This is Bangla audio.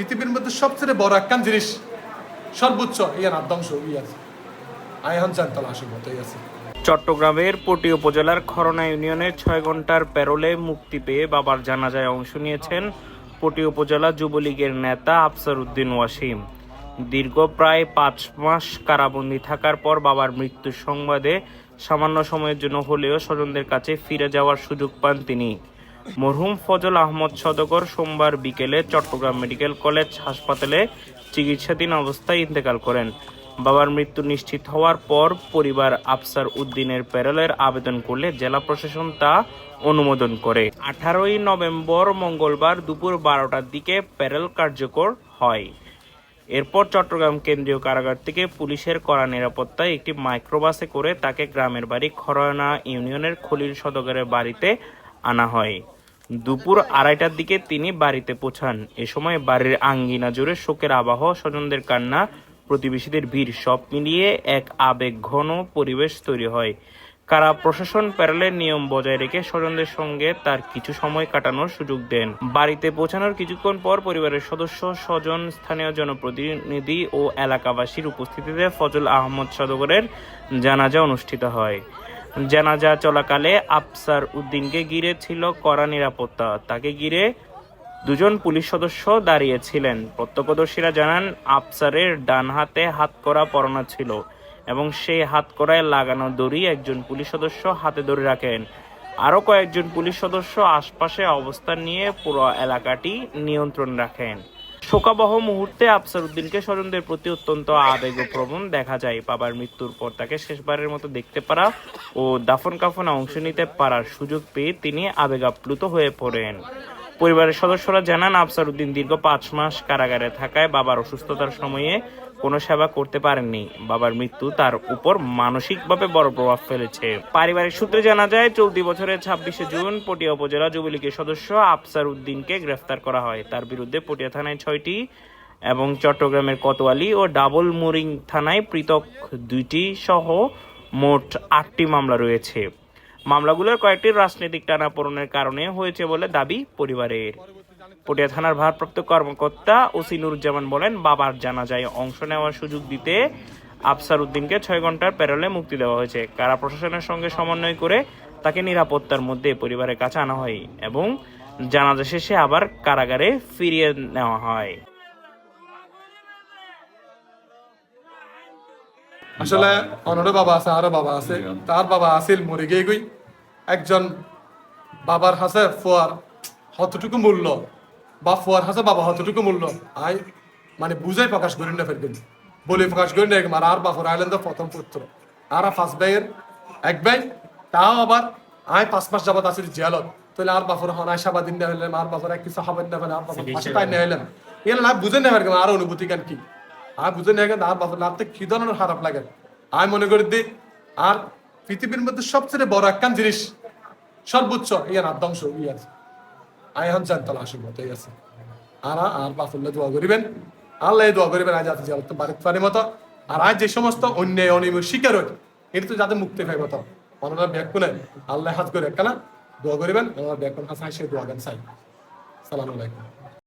পৃথিবীর মধ্যে সবচেয়ে বড় একখান জিনিস, সর্বোচ্চ, ইয়ার হয়ে আছে এখন জানতাম আসে মতোই আছে। চট্টগ্রামের পটি উপজেলার খরনা ইউনিয়নের ছয় ঘণ্টার প্যারোলে মুক্তি পেয়ে বাবার জানাজায় অংশ নিয়েছেন পটি উপজেলা যুবলীগের নেতা আফসার উদ্দিন ওয়াসিম। দীর্ঘ প্রায় পাঁচ মাস কারাবন্দী থাকার পর বাবার মৃত্যুর সংবাদে সামান্য সময়ের জন্য হলেও স্বজনদের কাছে ফিরে যাওয়ার সুযোগ পান তিনি। মরহুম ফজল আহমদ সদগর সোমবার বিকেলে চট্টগ্রাম মেডিকেল কলেজ হাসপাতালে চিকিৎসাধীন অবস্থায় ইন্তেকাল করেন। বাবার মৃত্যু নিশ্চিত হওয়ার পর পরিবার আফসার উদ্দিনের প্যারোলের আবেদন করলে জেলা প্রশাসন তা অনুমোদন করে। আঠারোই নভেম্বর মঙ্গলবার দুপুর বারোটার দিকে প্যারেল কার্যকর হয়। এরপর চট্টগ্রাম কেন্দ্রীয় কারাগার থেকে পুলিশের কড়া নিরাপত্তায় একটি মাইক্রোবাসে করে তাকে গ্রামের বাড়ি খরয়না ইউনিয়নের খলিল সদগরের বাড়িতে আনা হয়। দুপুর আড়াইটার দিকে তিনি বাড়িতে পৌঁছান। এ সময় বাড়ির আঙ্গিনা জুড়ে শোকের আবাহ, স্বজনদের কান্না, প্রতিবেশীদের ভিড়, সব মিলিয়ে এক আবেগ ঘন পরিবেশ তৈরি হয়। কারা প্রশাসন প্যারেলের নিয়ম বজায় রেখে স্বজনদের সঙ্গে তার কিছু সময় কাটানোর সুযোগ দেন। বাড়িতে পৌঁছানোর কিছুক্ষণ পর পরিবারের সদস্য, স্বজন, স্থানীয় জনপ্রতিনিধি ও এলাকাবাসীর উপস্থিতিতে ফজল আহমদ সদগরের জানাজা অনুষ্ঠিত হয়। জানাজা চলাকালে আফসার উদ্দিনকে ঘিরে ছিল কড়া নিরাপত্তা। তাকে ঘিরে দুজন পুলিশ সদস্য দাঁড়িয়েছিলেন। প্রত্যক্ষদর্শীরা জানান, আফসারের ডান হাতে হাত করা পরানো ছিল এবং সেই হাত করায় লাগানো দড়ি একজন পুলিশ সদস্য হাতে ধরে রাখেন। আরও কয়েকজন পুলিশ সদস্য আশপাশে অবস্থান নিয়ে পুরো এলাকাটি নিয়ন্ত্রণ রাখেন। শোকাবহ মুহূর্তে আফসার উদ্দিনকে স্বজনদের প্রতি অত্যন্ত আবেগপ্রবণ দেখা যায়। বাবার মৃত্যুর পর তাকে শেষবারের মতো দেখতে পারা ও দাফন কাফনে অংশ নিতে পারার সুযোগ পেয়ে তিনি আবেগাপ্লুত হয়ে পড়েন। পরিবারের সদস্যরা জানান আফসার উদ্দিন দীর্ঘ পাঁচ মাস কারাগারে থাকায় বাবার অসুস্থতার সময়ে কোনো সেবা করতে পারেননি। বাবার মৃত্যু তার উপর মানসিকভাবে বড় প্রভাব ফেলেছে। পারিবারিক সূত্রে জানা যায়, চলতি বছরের ছাব্বিশে জুন পটিয়া উপজেলা যুবলীগের সদস্য আফসার উদ্দিনকে গ্রেফতার করা হয়। তার বিরুদ্ধে পটিয়া থানায় ছয়টি এবং চট্টগ্রামের কোতোয়ালি ও ডাবল মুরিং থানায় পৃথক দুইটি সহ মোট আটটি মামলা রয়েছে। মামলাগুলোর কয়েকটি রাজনৈতিক টানাপোড়নের কারণে হয়েছে বলে দাবি পরিবারের। পটিয়া থানার ভারপ্রাপ্ত কর্মকর্তা ওসি নুরুজ্জামান বলেন, বাবার জানাজায় অংশ নেওয়ার সুযোগ দিতে আফসার উদ্দিনকে ছয় ঘণ্টার প্যারোলে মুক্তি দেওয়া হয়েছে। কারা প্রশাসনের সঙ্গে সমন্বয় করে তাকে নিরাপত্তার মধ্যে পরিবারের কাছে আনা হয় এবং জানাজা শেষে আবার কারাগারে ফিরিয়ে নেওয়া হয়। আসলে অনরে বাবা আছে, আরও বাবা আছে, তার বাবা আছিল মরে গিয়ে একজন বাবার হাসে ফোয়ার হতটুকু মূল্য। বা ফুয়ার হাসে বাবা হতটুকু মূল্য। আই মানে বুঝাই প্রকাশ করি না ফেরবেন বলে প্রকাশ করি না আর আর বাফর আইল্যান্ড প্রথম পুত্র। আর পাঁচ ভাইয়ের এক ভাই তাও আবার আই পাঁচ মাস যাবত আছিল জেলত তাহলে আর বাফর হন আয় সাবাদিন না হইলাম আর বাফর এক কিছু খাবার না হইলাম আর বাফর পাশে পাই না হইলাম এর না বুঝে না আর অনুভূতি কেন কি? আর বুঝে না আর বাফর লাভতে কি ধরনের খারাপ লাগে? আমি মনে করি দি আর পৃথিবীর মধ্যে সবচেয়ে বড় একখান জিনিস সর্বোচ্চ ইয়ার ধ্বংস হয়ে আছে আই তাহলে আসুন আসল মতো আছে। আর আর বাফুল্লা দোয়া করিবেন। আল্লাহ দোয়া করিবেন, আজ যাতে যাতে বাড়িত পারি মতো। আর আজ যে সমস্ত অন্যায় অনিয়ম শিকার হয় এটা তো মুক্তি পাই মতো ওনারা ব্যাগ কোনে আল্লাহ হাত করে একখানা দোয়া করিবেন। ওনারা ব্যাগ কোন হাসাই সে দোয়া গান চাই সালাম আলাইকুম।